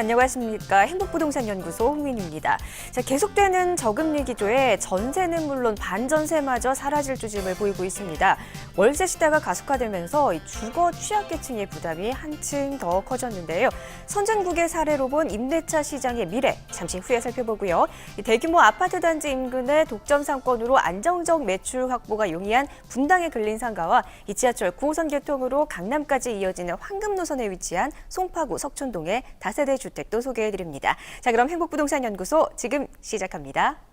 안녕하십니까 행복부동산연구소 홍민입니다. 자, 계속되는 저금리 기조에 전세는 물론 반전세마저 사라질 조짐을 보이고 있습니다. 월세 시대가 가속화되면서 이 주거 취약계층의 부담이 한층 더 커졌는데요. 선진국의 사례로 본 임대차 시장의 미래 잠시 후에 살펴보고요. 이 대규모 아파트 단지 인근의 독점 상권으로 안정적 매출 확보가 용이한 분당의 근린 상가와 이 지하철 9호선 개통으로 강남까지 이어지는 황금 노선에 위치한 송파구 석촌동의 다세대 주택 도 소개해드립니다. 자, 그럼 행복부동산연구소 지금 시작합니다.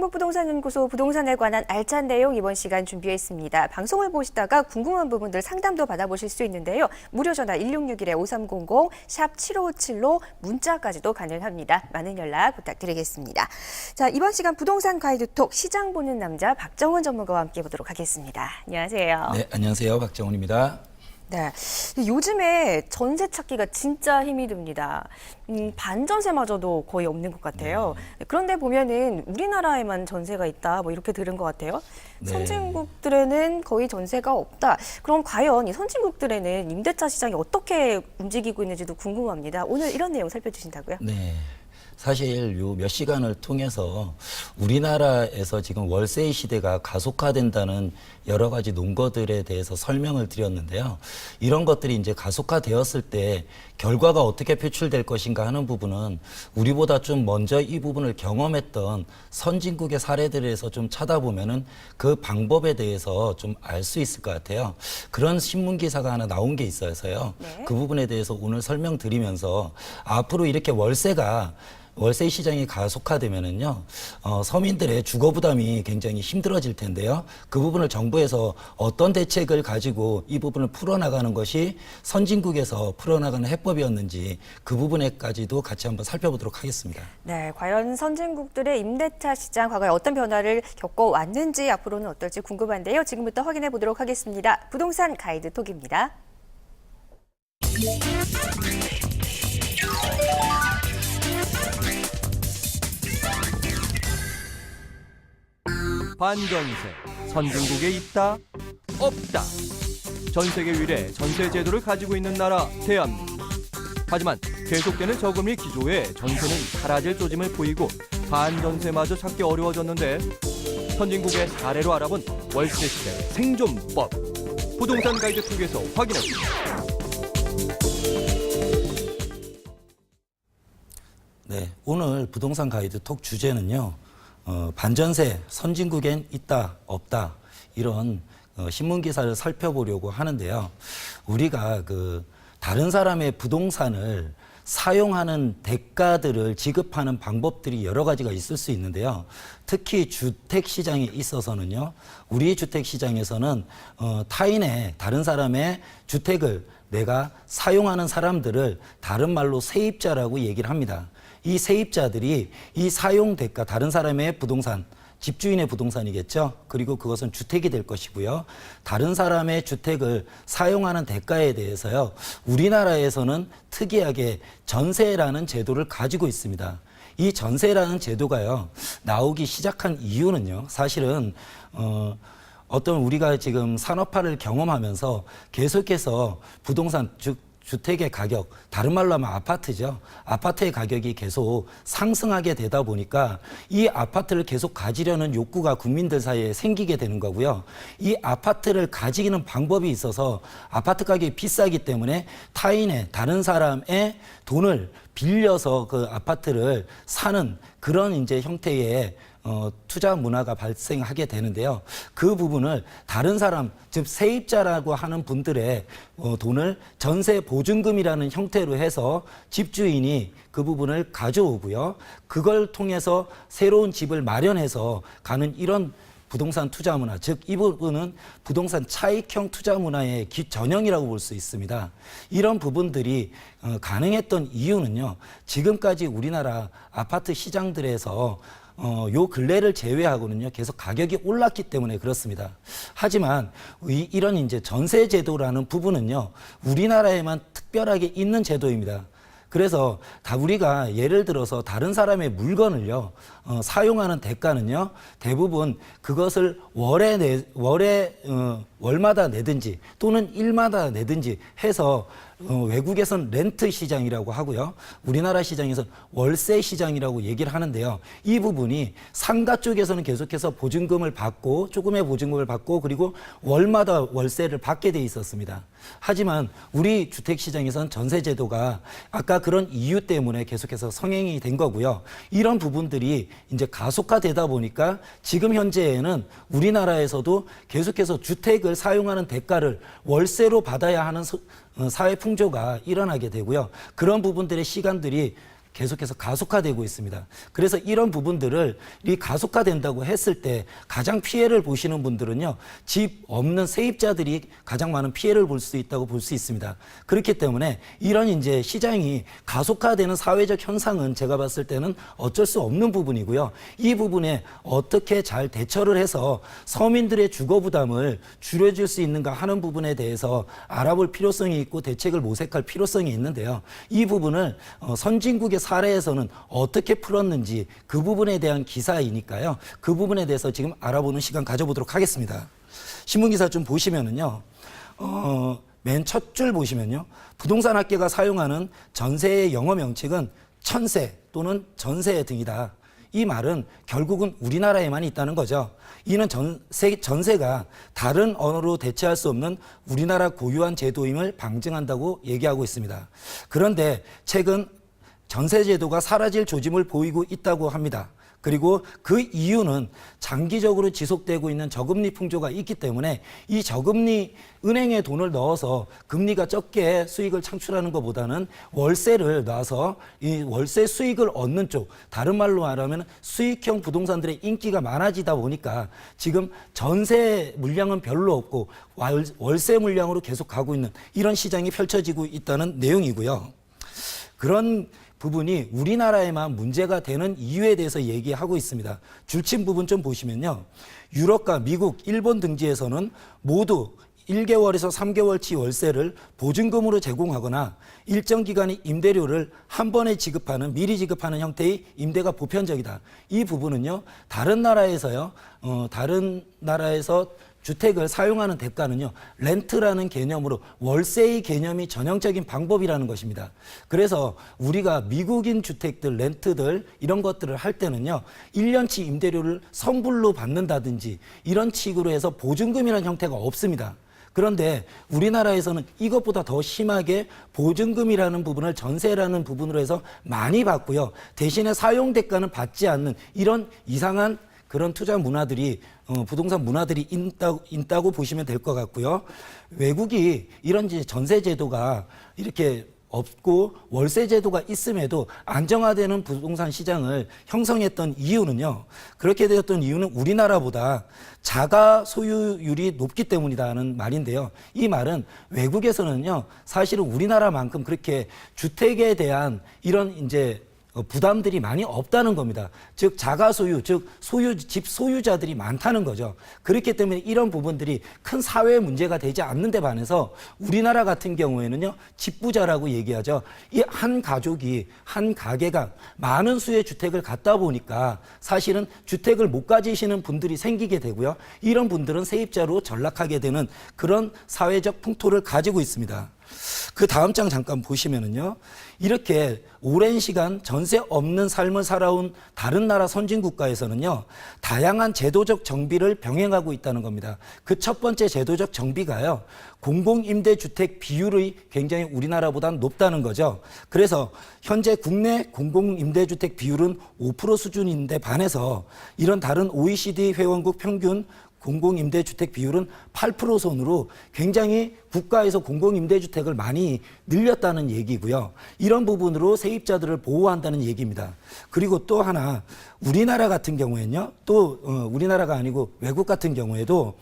행복부동산연구소 부동산에 관한 알찬 내용 이번 시간 준비했습니다. 방송을 보시다가 궁금한 부분들 상담도 받아보실 수 있는데요. 무료 전화 1661-5300, 샵 7557로 문자까지도 가능합니다. 많은 연락 부탁드리겠습니다. 자, 이번 시간 부동산 가이드톡 시장 보는 남자 박정은 전문가와 함께 보도록 하겠습니다. 안녕하세요. 네, 안녕하세요. 박정훈입니다. 네. 요즘에 전세 찾기가 진짜 힘이 듭니다. 음, 반전세마저도 거의 없는 것 같아요. 그런데 보면은 우리나라에만 전세가 있다, 뭐 이렇게 들은 것 같아요. 네. 선진국들에는 거의 전세가 없다. 그럼 과연 이 선진국들에는 임대차 시장이 어떻게 움직이고 있는지도 궁금합니다. 오늘 이런 내용 살펴주신다고요? 네. 사실 요 몇 시간을 통해서 우리나라에서 지금 월세 시대가 가속화된다는 여러 가지 논거들에 대해서 설명을 드렸는데요. 이런 것들이 이제 가속화되었을 때 결과가 어떻게 표출될 것인가 하는 부분은 우리보다 좀 먼저 이 부분을 경험했던 선진국의 사례들에서 좀 찾아보면은 그 방법에 대해서 좀 알 수 있을 것 같아요. 그런 신문 기사가 하나 나온 게 있어서요. 네. 그 부분에 대해서 오늘 설명드리면서 앞으로 이렇게 월세가 월세 시장이 가속화되면은요, 어, 서민들의 주거 부담이 굉장히 힘들어질 텐데요. 그 부분을 정부에서 어떤 대책을 가지고 이 부분을 풀어나가는 것이 선진국에서 풀어나가는 해법이었는지 그 부분에까지도 같이 한번 살펴보도록 하겠습니다. 네, 과연 선진국들의 임대차 시장 과거에 어떤 변화를 겪어 왔는지 앞으로는 어떨지 궁금한데요. 지금부터 확인해 보도록 하겠습니다. 부동산 가이드 톡입니다. 반전세 선진국에 있다 없다 전 세계 유일의 전세 제도를 가지고 있는 나라 대한민국 하지만 계속되는 저금리 기조에 전세는 사라질 조짐을 보이고 반전세마저 찾기 어려워졌는데 선진국의 사례로 알아본 월세 시대 생존법 부동산 가이드 톡에서 확인합니다. 네, 오늘 부동산 가이드 톡 주제는요, 어, 반전세 선진국엔 있다, 없다, 이런 어, 신문 기사를 살펴보려고 하는데요. 우리가 그 다른 사람의 부동산을 사용하는 대가들을 지급하는 방법들이 여러 가지가 있을 수 있는데요. 특히 주택 시장에 있어서는요, 우리 주택 시장에서는 어, 타인의 다른 사람의 주택을 내가 사용하는 사람들을 다른 말로 세입자라고 얘기를 합니다. 이 세입자들이 이 사용 대가 다른 사람의 부동산 집주인의 부동산이겠죠. 그리고 그것은 주택이 될 것이고요. 다른 사람의 주택을 사용하는 대가에 대해서요. 우리나라에서는 특이하게 전세라는 제도를 가지고 있습니다. 이 전세라는 제도가요. 나오기 시작한 이유는요. 사실은 어 어떤 우리가 지금 산업화를 경험하면서 계속해서 부동산 즉 주택의 가격, 다른 말로 하면 아파트죠. 아파트의 가격이 계속 상승하게 되다 보니까 이 아파트를 계속 가지려는 욕구가 국민들 사이에 생기게 되는 거고요. 이 아파트를 가지기는 방법이 있어서 아파트 가격이 비싸기 때문에 타인의 다른 사람의 돈을 빌려서 그 아파트를 사는 그런 이제 형태의 어, 투자 문화가 발생하게 되는데요. 그 부분을 다른 사람, 즉 세입자라고 하는 분들의 어, 돈을 전세 보증금이라는 형태로 해서 집주인이 그 부분을 가져오고요. 그걸 통해서 새로운 집을 마련해서 가는 이런 부동산 투자 문화, 즉 이 부분은 부동산 차익형 투자 문화의 기 전형이라고 볼 수 있습니다. 이런 부분들이 어, 가능했던 이유는요. 지금까지 우리나라 아파트 시장들에서 어, 요 근래를 제외하고는요, 계속 가격이 올랐기 때문에 그렇습니다. 하지만 이, 이런 이제 전세 제도라는 부분은요, 우리나라에만 특별하게 있는 제도입니다. 그래서 다 우리가 예를 들어서 다른 사람의 물건을요 어, 사용하는 대가는요 대부분 그것을 월에 내 월에 어, 월마다 내든지 또는 일마다 내든지 해서 어, 외국에선 렌트 시장이라고 하고요. 우리나라 시장에선 월세 시장이라고 얘기를 하는데요. 이 부분이 상가 쪽에서는 계속해서 보증금을 받고 조금의 보증금을 받고 그리고 월마다 월세를 받게 돼 있었습니다. 하지만 우리 주택 시장에선 전세 제도가 아까 그런 이유 때문에 계속해서 성행이 된 거고요. 이런 부분들이 이제 가속화되다 보니까 지금 현재에는 우리나라에서도 계속해서 주택을 사용하는 대가를 월세로 받아야 하는 사회 풍조가 일어나게 되고요. 그런 부분들의 시간들이 계속해서 가속화되고 있습니다. 그래서 이런 부분들을 이 가속화된다고 했을 때 가장 피해를 보시는 분들은요, 집 없는 세입자들이 가장 많은 피해를 볼 수 있다고 볼 수 있습니다. 그렇기 때문에 이런 이제 시장이 가속화되는 사회적 현상은 제가 봤을 때는 어쩔 수 없는 부분이고요. 이 부분에 어떻게 잘 대처를 해서 서민들의 주거 부담을 줄여줄 수 있는가 하는 부분에 대해서 알아볼 필요성이 있고 대책을 모색할 필요성이 있는데요. 이 부분을 어, 선진국의 사례에서는 어떻게 풀었는지 그 부분에 대한 기사이니까요. 그 부분에 대해서 지금 알아보는 시간 가져보도록 하겠습니다. 신문 기사 좀 보시면은요. 어, 맨 첫 줄 보시면요. 부동산 학계가 사용하는 전세의 영어 명칭은 천세 또는 전세 등이다. 이 말은 결국은 우리나라에만 있다는 거죠. 이는 전세, 전세가 다른 언어로 대체할 수 없는 우리나라 고유한 제도임을 방증한다고 얘기하고 있습니다. 그런데 최근 전세 제도가 사라질 조짐을 보이고 있다고 합니다. 그리고 그 이유는 장기적으로 지속되고 있는 저금리 풍조가 있기 때문에 이 저금리 은행에 돈을 넣어서 금리가 적게 수익을 창출하는 것보다는 월세를 놔서 이 월세 수익을 얻는 쪽 다른 말로 말하면 수익형 부동산들의 인기가 많아지다 보니까 지금 전세 물량은 별로 없고 월- 월세 물량으로 계속 가고 있는 이런 시장이 펼쳐지고 있다는 내용이고요. 그런 부분이 우리나라에만 문제가 되는 이유에 대해서 얘기하고 있습니다. 줄친 부분 좀 보시면요. 유럽과 미국, 일본 등지에서는 모두 1개월에서 3개월치 월세를 보증금으로 제공하거나 일정 기간의 임대료를 한 번에 지급하는 미리 지급하는 형태의 임대가 보편적이다. 이 부분은요. 다른 나라에서요. 어, 다른 나라에서 주택을 사용하는 대가는요, 렌트라는 개념으로 월세의 개념이 전형적인 방법이라는 것입니다. 그래서 우리가 미국인 주택들, 렌트들, 이런 것들을 할 때는요, 1년치 임대료를 성불로 받는다든지 이런 식으로 해서 보증금이라는 형태가 없습니다. 그런데 우리나라에서는 이것보다 더 심하게 보증금이라는 부분을 전세라는 부분으로 해서 많이 받고요. 대신에 사용 대가는 받지 않는 이런 이상한 그런 투자 문화들이 어, 부동산 문화들이 있다고, 있다고 보시면 될 것 같고요. 외국이 이런 전세 제도가 이렇게 없고 월세 제도가 있음에도 안정화되는 부동산 시장을 형성했던 이유는요. 그렇게 되었던 이유는 우리나라보다 자가 소유율이 높기 때문이다는 말인데요. 이 말은 외국에서는요. 사실은 우리나라만큼 그렇게 주택에 대한 이런 이제 어, 부담들이 많이 없다는 겁니다. 즉 자가 소유, 즉 소유 집 소유자들이 많다는 거죠. 그렇기 때문에 이런 부분들이 큰 사회 문제가 되지 않는 데 반해서 우리나라 같은 경우에는요. 집 부자라고 얘기하죠. 이 한 가족이 한 가게가 많은 수의 주택을 갖다 보니까 사실은 주택을 못 가지시는 분들이 생기게 되고요. 이런 분들은 세입자로 전락하게 되는 그런 사회적 풍토를 가지고 있습니다. 그 다음 장 잠깐 보시면은요. 이렇게 오랜 시간 전세 없는 삶을 살아온 다른 나라 선진 국가에서는요. 다양한 제도적 정비를 병행하고 있다는 겁니다. 그 첫 번째 제도적 정비가요. 공공임대주택 비율이 굉장히 우리나라보다 높다는 거죠. 그래서 현재 국내 공공임대주택 비율은 5% 수준인데 반해서 이런 다른 OECD 회원국 평균 공공임대주택 비율은 8% 선으로 굉장히 국가에서 공공임대주택을 많이 늘렸다는 얘기고요. 이런 부분으로 세입자들을 보호한다는 얘기입니다. 그리고 또 하나 우리나라 같은 경우에는요. 또 어, 우리나라가 아니고 외국 같은 경우에도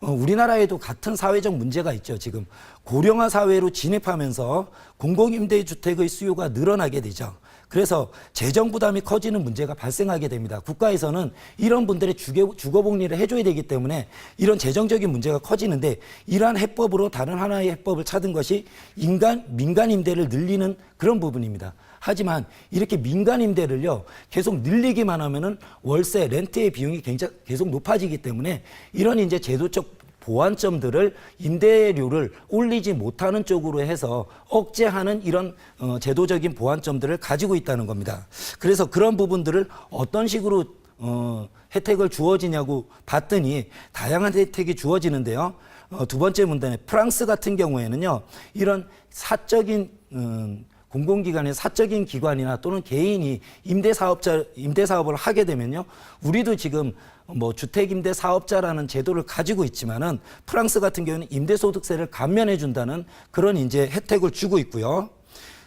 어, 우리나라에도 같은 사회적 문제가 있죠. 지금 고령화 사회로 진입하면서 공공임대주택의 수요가 늘어나게 되죠. 그래서 재정 부담이 커지는 문제가 발생하게 됩니다. 국가에서는 이런 분들의 주거, 주거 복리를 해줘야 되기 때문에 이런 재정적인 문제가 커지는데 이러한 해법으로 다른 하나의 해법을 찾은 것이 인간 민간 임대를 늘리는 그런 부분입니다. 하지만 이렇게 민간 임대를요 계속 늘리기만 하면은 월세 렌트의 비용이 굉장히 계속 높아지기 때문에 이런 이제 제도적 보완점들을 임대료를 올리지 못하는 쪽으로 해서 억제하는 이런 어, 제도적인 보완점들을 가지고 있다는 겁니다. 그래서 그런 부분들을 어떤 식으로 어, 혜택을 주어지냐고 봤더니 다양한 혜택이 주어지는데요. 어, 두 번째 문제는 프랑스 같은 경우에는요, 이런 사적인 음, 공공기관의 사적인 기관이나 또는 개인이 임대 사업자 임대 사업을 하게 되면요, 우리도 지금 뭐 주택 임대 사업자라는 제도를 가지고 있지만은 프랑스 같은 경우는 임대 소득세를 감면해 준다는 그런 이제 혜택을 주고 있고요.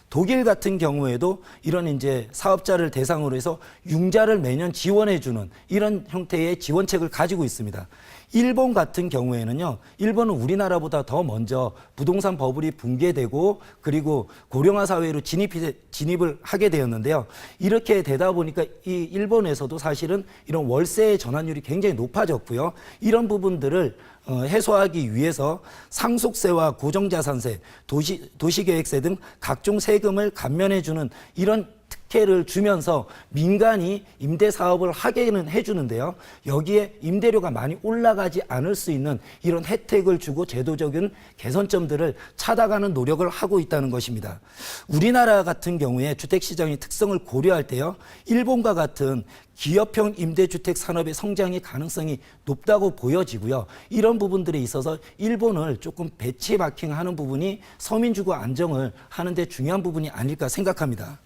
독일 같은 경우에도 이런 이제 사업자를 대상으로 해서 융자를 매년 지원해 주는 이런 형태의 지원책을 가지고 있습니다. 일본 같은 경우에는요, 일본은 우리나라보다 더 먼저 부동산 버블이 붕괴되고 그리고 고령화 사회로 진입이, 진입을 하게 되었는데요. 이렇게 되다 보니까 이 일본에서도 사실은 이런 월세의 전환율이 굉장히 높아졌고요. 이런 부분들을 어, 해소하기 위해서 상속세와 고정자산세, 도시, 도시계획세 등 각종 세금을 감면해주는 이런 특혜를 주면서 민간이 임대 사업을 하게는 해주는데요. 여기에 임대료가 많이 올라가지 않을 수 있는 이런 혜택을 주고 제도적인 개선점들을 찾아가는 노력을 하고 있다는 것입니다. 우리나라 같은 경우에 주택시장의 특성을 고려할 때요. 일본과 같은 기업형 임대주택 산업의 성장의 가능성이 높다고 보여지고요. 이런 부분들에 있어서 일본을 조금 배치 마킹하는 부분이 서민주거 안정을 하는데 중요한 부분이 아닐까 생각합니다.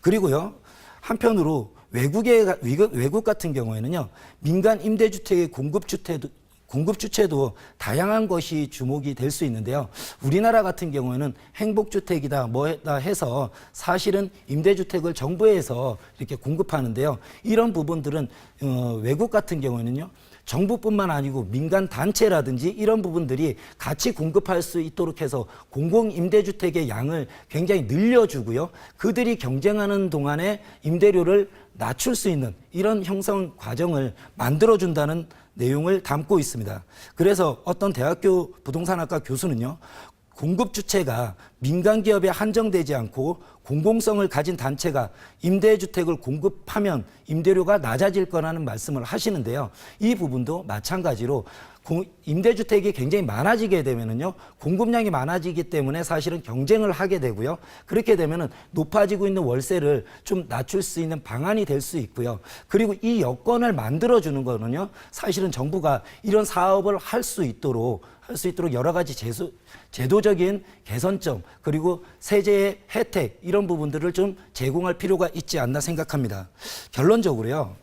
그리고요. 한편으로 외국의 외국, 같은 경우에는요. 민간 임대주택의 공급 주택도 공급 주체도 다양한 것이 주목이 될 수 있는데요. 우리나라 같은 경우에는 행복주택이다 뭐다 해서 사실은 임대주택을 정부에서 이렇게 공급하는데요. 이런 부분들은 어, 외국 같은 경우에는요. 정부뿐만 아니고 민간 단체라든지 이런 부분들이 같이 공급할 수 있도록 해서 공공 임대주택의 양을 굉장히 늘려주고요. 그들이 경쟁하는 동안에 임대료를 낮출 수 있는 이런 형성 과정을 만들어준다는 내용을 담고 있습니다. 그래서 어떤 대학교 부동산학과 교수는요. 공급 주체가 민간 기업에 한정되지 않고 공공성을 가진 단체가 임대주택을 공급하면 임대료가 낮아질 거라는 말씀을 하시는데요. 이 부분도 마찬가지로 공- 임대주택이 굉장히 많아지게 되면은요, 공급량이 많아지기 때문에 사실은 경쟁을 하게 되고요. 그렇게 되면은 높아지고 있는 월세를 좀 낮출 수 있는 방안이 될 수 있고요. 그리고 이 여건을 만들어 주는 거는요, 사실은 정부가 이런 사업을 할 수 있도록 할 수 있도록 여러 가지 제수, 제도적인 개선점 그리고 세제의 혜택 이런 부분들을 좀 제공할 필요가 있지 않나 생각합니다. 결론적으로요.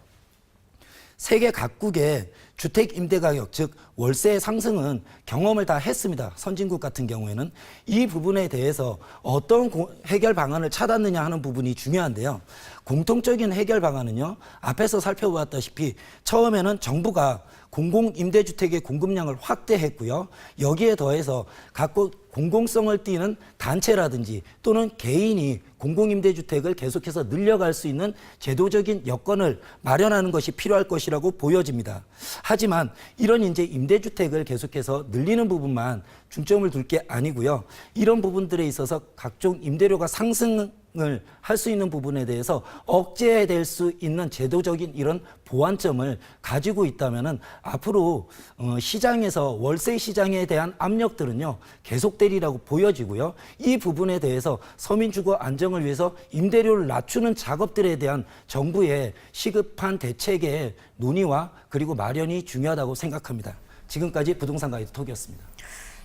세계 각국의 주택 임대 가격 즉 월세 상승은 경험을 다 했습니다. 선진국 같은 경우에는 이 부분에 대해서 어떤 고- 해결 방안을 찾았느냐 하는 부분이 중요한데요. 공통적인 해결 방안은요. 앞에서 살펴보았다시피 처음에는 정부가 공공 임대주택의 공급량을 확대했고요. 여기에 더해서 각국 공공성을 띠는 단체라든지 또는 개인이 공공임대주택을 계속해서 늘려갈 수 있는 제도적인 여건을 마련하는 것이 필요할 것이라고 보여집니다. 하지만 이런 이제 임대주택을 계속해서 늘리는 부분만 중점을 둘 게 아니고요. 이런 부분들에 있어서 각종 임대료가 상승 을 할 수 있는 부분에 대해서 억제될 수 있는 제도적인 이런 보완점을 가지고 있다면은 앞으로 어, 시장에서 월세 시장에 대한 압력들은요 계속되리라고 보여지고요 이 부분에 대해서 서민 주거 안정을 위해서 임대료를 낮추는 작업들에 대한 정부의 시급한 대책의 논의와 그리고 마련이 중요하다고 생각합니다. 지금까지 부동산 가이드 톡이었습니다.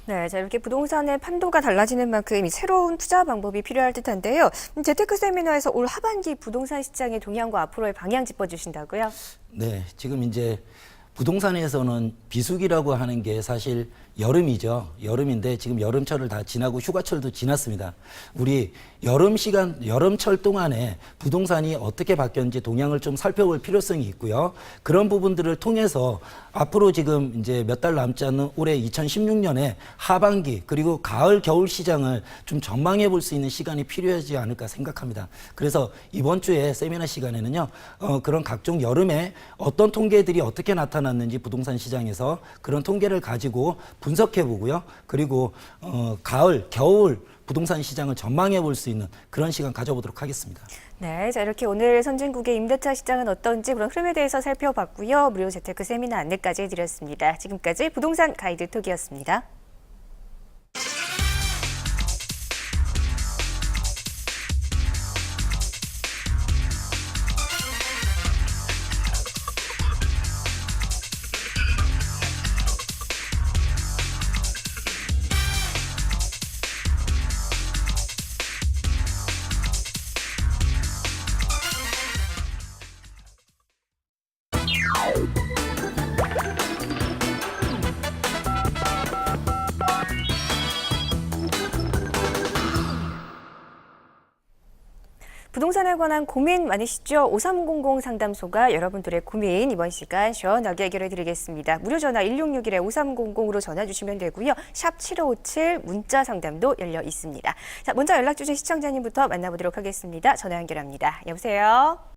네, 자 이렇게 부동산의 판도가 달라지는 만큼 이 새로운 투자 방법이 필요할 듯한데요. 음, 재테크 세미나에서 올 하반기 부동산 시장의 동향과 앞으로의 방향 짚어주신다고요? 네, 지금 이제 부동산에서는 비수기라고 하는 게 사실 여름이죠. 여름인데 지금 여름철을 다 지나고 휴가철도 지났습니다. 우리 여름 시간, 여름철 동안에 부동산이 어떻게 바뀌었는지 동향을 좀 살펴볼 필요성이 있고요. 그런 부분들을 통해서 앞으로 지금 이제 몇 달 남지 않는 올해 2016년에 하반기 그리고 가을 겨울 시장을 좀 전망해 볼 수 있는 시간이 필요하지 않을까 생각합니다. 그래서 이번 주에 세미나 시간에는요, 어, 그런 각종 여름에 어떤 통계들이 어떻게 나타났는지 부동산 시장에서 그런 통계를 가지고 분석해 보고요. 그리고 어, 가을, 겨울 부동산 시장을 전망해 볼 수 있는 그런 시간 가져보도록 하겠습니다. 네, 자 이렇게 오늘 선진국의 임대차 시장은 어떤지 그런 흐름에 대해서 살펴봤고요. 무료 재테크 세미나 안내까지 해드렸습니다. 지금까지 부동산 가이드 톡이었습니다. 부동산에 관한 고민 많으시죠? 5300 상담소가 여러분들의 고민 이번 시간 시원하게 해결해 드리겠습니다. 무료 전화 1661-5300으로 전화 주시면 되고요. 샵 7557 문자 상담도 열려 있습니다. 자, 먼저 연락 주신 시청자님부터 만나보도록 하겠습니다. 전화 연결합니다. 여보세요?